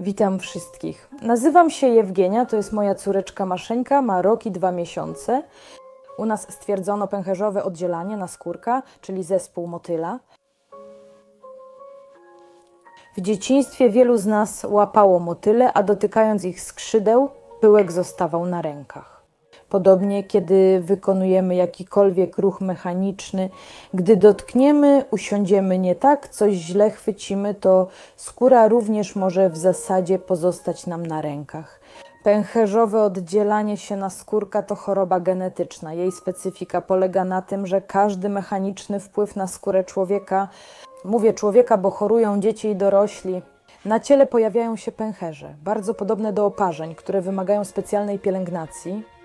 Witam wszystkich. Nazywam się Jewgenia, to jest moja córeczka Maszeńka, ma rok i dwa miesiące. U nas stwierdzono pęcherzowe oddzielanie naskórka, czyli zespół motyla. W dzieciństwie wielu z nas łapało motyle, a dotykając ich skrzydeł, pyłek zostawał na rękach. Podobnie, kiedy wykonujemy jakikolwiek ruch mechaniczny, gdy dotkniemy, usiądziemy nie tak, coś źle chwycimy, to skóra również może w zasadzie pozostać nam na rękach. Pęcherzowe oddzielanie się naskórka to choroba genetyczna. Jej specyfika polega na tym, że każdy mechaniczny wpływ na skórę człowieka, mówię człowieka, bo chorują dzieci i dorośli, na ciele pojawiają się pęcherze, bardzo podobne do oparzeń, które wymagają specjalnej pielęgnacji.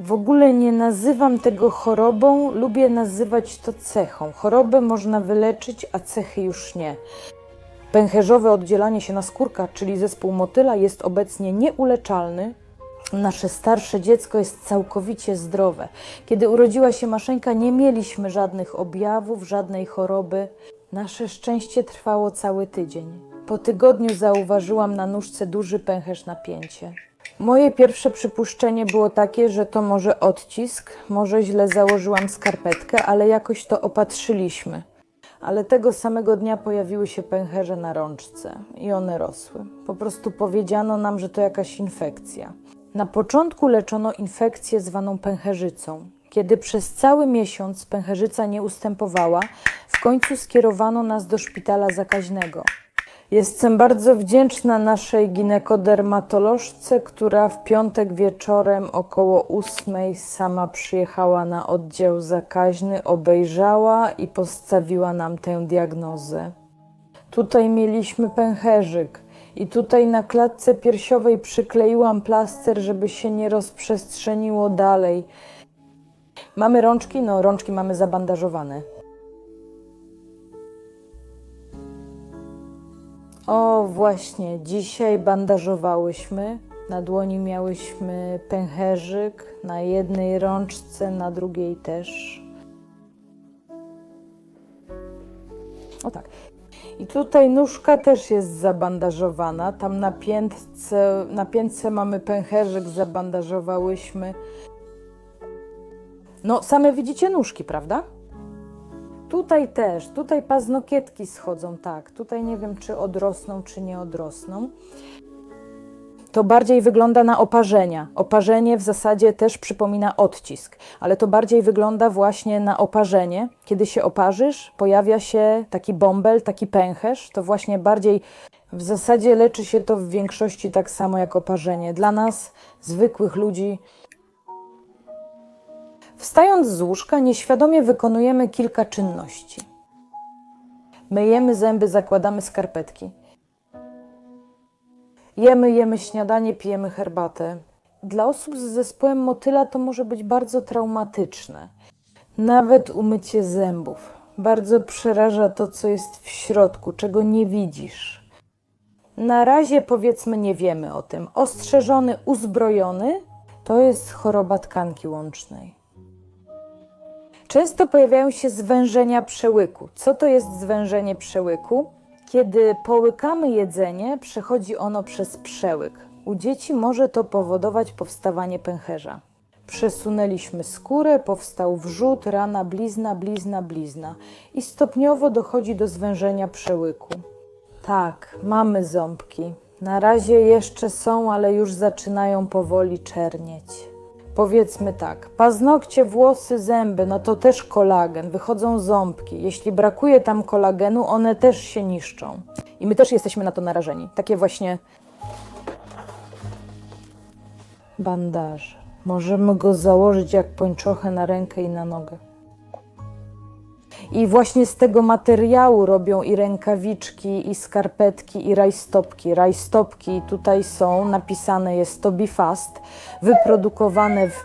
W ogóle nie nazywam tego chorobą, lubię nazywać to cechą. Chorobę można wyleczyć, a cechy już nie. Pęcherzowe oddzielanie się naskórka, czyli zespół motyla, jest obecnie nieuleczalny. Nasze starsze dziecko jest całkowicie zdrowe. Kiedy urodziła się Maszeńka, nie mieliśmy żadnych objawów, żadnej choroby. Nasze szczęście trwało cały tydzień. Po tygodniu zauważyłam na nóżce duży pęcherz napięcie. Moje pierwsze przypuszczenie było takie, że to może odcisk, może źle założyłam skarpetkę, ale jakoś to opatrzyliśmy. Ale tego samego dnia pojawiły się pęcherze na rączce i one rosły. Po prostu powiedziano nam, że to jakaś infekcja. Na początku leczono infekcję zwaną pęcherzycą. Kiedy przez cały miesiąc pęcherzyca nie ustępowała, w końcu skierowano nas do szpitala zakaźnego. Jestem bardzo wdzięczna naszej ginekodermatolożce, która w piątek wieczorem około ósmej sama przyjechała na oddział zakaźny, obejrzała i postawiła nam tę diagnozę. Tutaj mieliśmy pęcherzyk i tutaj na klatce piersiowej przykleiłam plaster, żeby się nie rozprzestrzeniło dalej. Mamy rączki? No, rączki mamy zabandażowane. O, właśnie, dzisiaj bandażowałyśmy. Na dłoni miałyśmy pęcherzyk, na jednej rączce, na drugiej też. O tak. I tutaj nóżka też jest zabandażowana. Tam na piętce, na piętce mamy pęcherzyk, zabandażowałyśmy. No, same widzicie nóżki, prawda? Tutaj też, tutaj paznokietki schodzą, tak. Tutaj nie wiem, czy odrosną, czy nie odrosną. To bardziej wygląda na oparzenia. Oparzenie w zasadzie też przypomina odcisk, ale to bardziej wygląda właśnie na oparzenie. Kiedy się oparzysz, pojawia się taki bąbel, taki pęcherz. To właśnie bardziej w zasadzie leczy się to w większości tak samo jak oparzenie. Dla nas, zwykłych ludzi, Wstając z łóżka, nieświadomie wykonujemy kilka czynności. Myjemy zęby, zakładamy skarpetki. Jemy, jemy śniadanie, pijemy herbatę. Dla osób z zespołem motyla to może być bardzo traumatyczne. Nawet umycie zębów. Bardzo przeraża to, co jest w środku, czego nie widzisz. Na razie powiedzmy nie wiemy o tym. Ostrzeżony, uzbrojony to jest choroba tkanki łącznej. Często pojawiają się zwężenia przełyku. Co to jest zwężenie przełyku? Kiedy połykamy jedzenie, przechodzi ono przez przełyk. U dzieci może to powodować powstawanie pęcherza. Przesunęliśmy skórę, powstał wrzód, rana, blizna, blizna, blizna i stopniowo dochodzi do zwężenia przełyku. Tak, mamy ząbki. Na razie jeszcze są, ale już zaczynają powoli czernieć. Powiedzmy tak, paznokcie, włosy, zęby, no to też kolagen, wychodzą ząbki. Jeśli brakuje tam kolagenu, one też się niszczą. I my też jesteśmy na to narażeni. Takie właśnie bandaże. Możemy go założyć jak pończochę na rękę i na nogę. I właśnie z tego materiału robią i rękawiczki, i skarpetki, i rajstopki. Rajstopki tutaj są, napisane jest to Be Fast, wyprodukowane w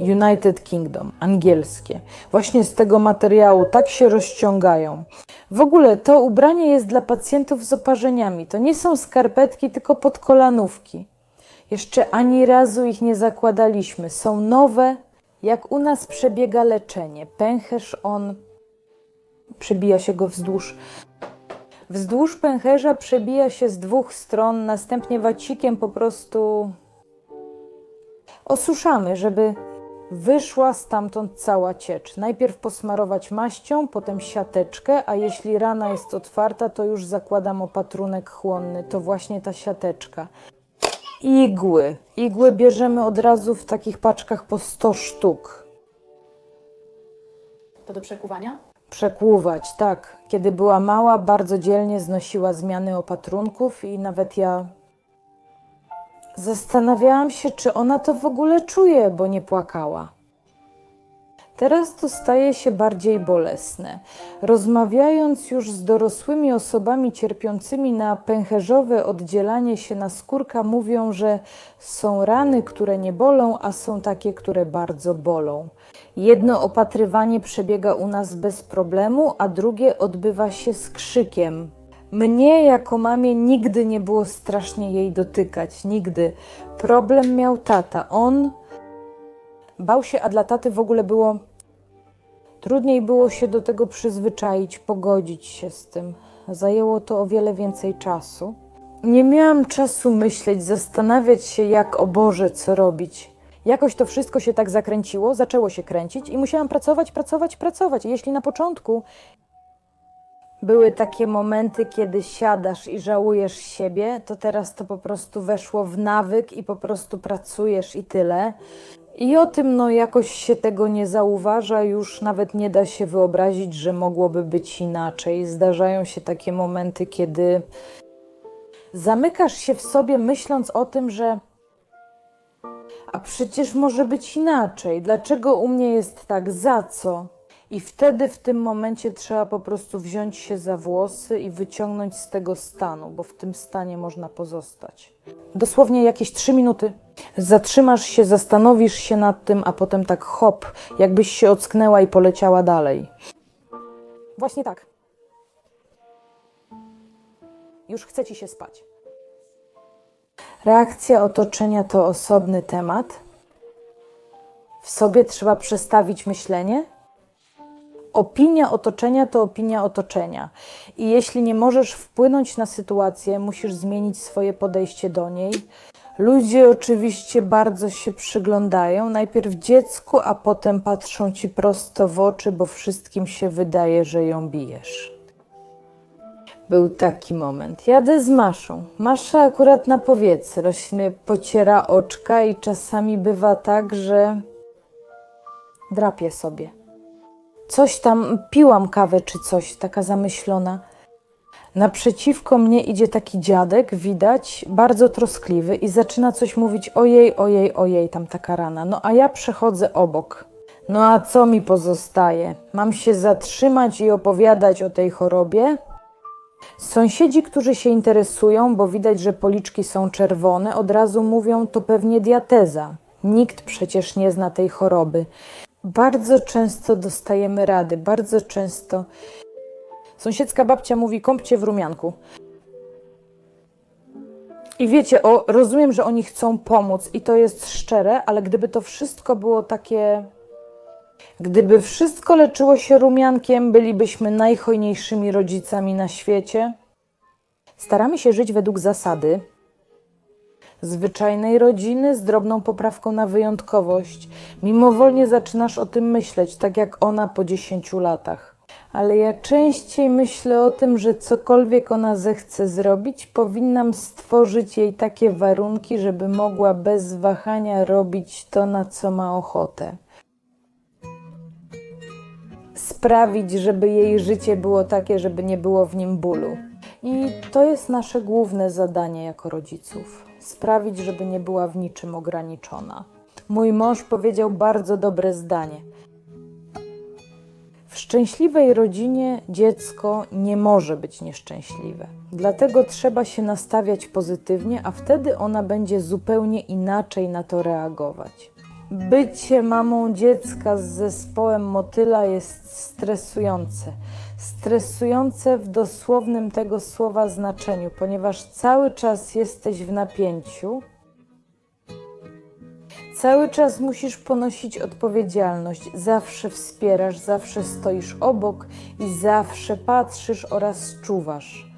United Kingdom, angielskie. Właśnie z tego materiału tak się rozciągają. W ogóle to ubranie jest dla pacjentów z oparzeniami. To nie są skarpetki, tylko podkolanówki. Jeszcze ani razu ich nie zakładaliśmy. Są nowe. Jak u nas przebiega leczenie? Pęcherz on przebija się go wzdłuż Wzdłuż pęcherza przebija się z dwóch stron, następnie wacikiem po prostu osuszamy, żeby wyszła stamtąd cała ciecz. Najpierw posmarować maścią, potem siateczkę, a jeśli rana jest otwarta, to już zakładam opatrunek chłonny. To właśnie ta siateczka. Igły. Igły bierzemy od razu w takich paczkach po 100 sztuk. To do przekuwania? Przekłuwać, tak. Kiedy była mała, bardzo dzielnie znosiła zmiany opatrunków i nawet ja zastanawiałam się, czy ona to w ogóle czuje, bo nie płakała. Teraz to staje się bardziej bolesne. Rozmawiając już z dorosłymi osobami cierpiącymi na pęcherzowe oddzielanie się na skórka, mówią, że są rany, które nie bolą, a są takie, które bardzo bolą. Jedno opatrywanie przebiega u nas bez problemu, a drugie odbywa się z krzykiem. Mnie jako mamie nigdy nie było strasznie jej dotykać, nigdy. Problem miał tata. On bał się, a dla taty w ogóle było trudniej było się do tego przyzwyczaić, pogodzić się z tym. Zajęło to o wiele więcej czasu. Nie miałam czasu myśleć, zastanawiać się, jak o Boże, co robić. Jakoś to wszystko się tak zakręciło, zaczęło się kręcić i musiałam pracować, pracować, pracować. Jeśli na początku były takie momenty, kiedy siadasz i żałujesz siebie, to teraz to po prostu weszło w nawyk i po prostu pracujesz i tyle. I o tym no jakoś się tego nie zauważa, już nawet nie da się wyobrazić, że mogłoby być inaczej. Zdarzają się takie momenty, kiedy zamykasz się w sobie, myśląc o tym, że a przecież może być inaczej. Dlaczego u mnie jest tak? Za co? I wtedy w tym momencie trzeba po prostu wziąć się za włosy i wyciągnąć z tego stanu, bo w tym stanie można pozostać. Dosłownie jakieś trzy minuty. Zatrzymasz się, zastanowisz się nad tym, a potem tak hop, jakbyś się ocknęła i poleciała dalej. Właśnie tak. Już chce ci się spać. Reakcja otoczenia to osobny temat. W sobie trzeba przestawić myślenie. Opinia otoczenia to opinia otoczenia. I jeśli nie możesz wpłynąć na sytuację, musisz zmienić swoje podejście do niej. Ludzie oczywiście bardzo się przyglądają, najpierw dziecku, a potem patrzą ci prosto w oczy, bo wszystkim się wydaje, że ją bijesz. Był taki moment. Jadę z Maszą. Masza akurat na powietrze rośnie, pociera oczka i czasami bywa tak, że drapie sobie. Coś tam, piłam kawę czy coś, taka zamyślona. Naprzeciwko mnie idzie taki dziadek, widać, bardzo troskliwy i zaczyna coś mówić ojej, ojej, ojej, tam taka rana. No a ja przechodzę obok. No a co mi pozostaje? Mam się zatrzymać i opowiadać o tej chorobie? Sąsiedzi, którzy się interesują, bo widać, że policzki są czerwone, od razu mówią, to pewnie diateza. Nikt przecież nie zna tej choroby. Bardzo często dostajemy rady, bardzo często. Sąsiedzka babcia mówi: kąpcie w rumianku. I wiecie, o, rozumiem, że oni chcą pomóc i to jest szczere, ale gdyby to wszystko było takie. Gdyby wszystko leczyło się rumiankiem, bylibyśmy najhojniejszymi rodzicami na świecie. Staramy się żyć według zasady zwyczajnej rodziny z drobną poprawką na wyjątkowość. Mimowolnie zaczynasz o tym myśleć, tak jak ona po 10 latach. Ale ja częściej myślę o tym, że cokolwiek ona zechce zrobić, powinnam stworzyć jej takie warunki, żeby mogła bez wahania robić to, na co ma ochotę. Sprawić, żeby jej życie było takie, żeby nie było w nim bólu. I to jest nasze główne zadanie jako rodziców sprawić, żeby nie była w niczym ograniczona. Mój mąż powiedział bardzo dobre zdanie. W szczęśliwej rodzinie dziecko nie może być nieszczęśliwe. Dlatego trzeba się nastawiać pozytywnie, a wtedy ona będzie zupełnie inaczej na to reagować. Bycie mamą dziecka z zespołem motyla jest stresujące. Stresujące w dosłownym tego słowa znaczeniu, ponieważ cały czas jesteś w napięciu, cały czas musisz ponosić odpowiedzialność, zawsze wspierasz, zawsze stoisz obok i zawsze patrzysz oraz czuwasz.